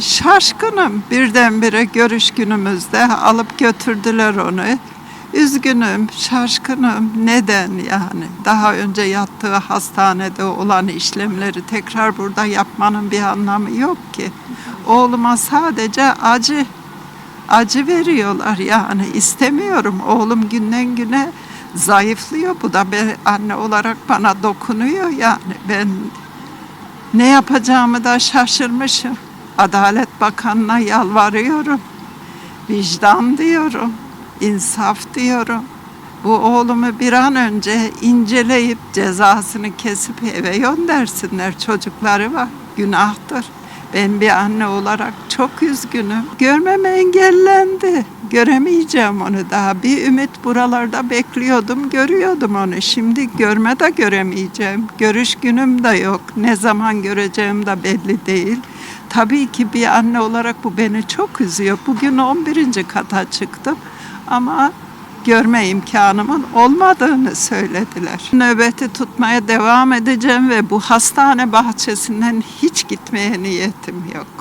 Şaşkınım birdenbire görüş günümüzde alıp götürdüler onu. Üzgünüm, şaşkınım. Neden yani? Daha önce yattığı hastanede olan işlemleri tekrar burada yapmanın bir anlamı yok ki. Oğluma sadece acı acı veriyorlar yani istemiyorum. Oğlum günden güne zayıflıyor. Bu da ben anne olarak bana dokunuyor yani. Ben ne yapacağımı da şaşırmışım. Adalet Bakanı'na yalvarıyorum. Vicdan diyorum. insaf diyorum. Bu oğlumu bir an önce inceleyip cezasını kesip eve göndersinler. Çocukları var. Günahtır. Ben bir anne olarak çok üzgünüm. Görmem engellendi. Göremeyeceğim onu daha. Bir ümit buralarda bekliyordum, görüyordum onu. Şimdi görme de göremeyeceğim. Görüş günüm de yok. Ne zaman göreceğim de belli değil. Tabii ki bir anne olarak bu beni çok üzüyor. Bugün 11. kata çıktım ama görme imkanımın olmadığını söylediler. Nöbeti tutmaya devam edeceğim ve bu hastane bahçesinden hiç gitmeye niyetim yok.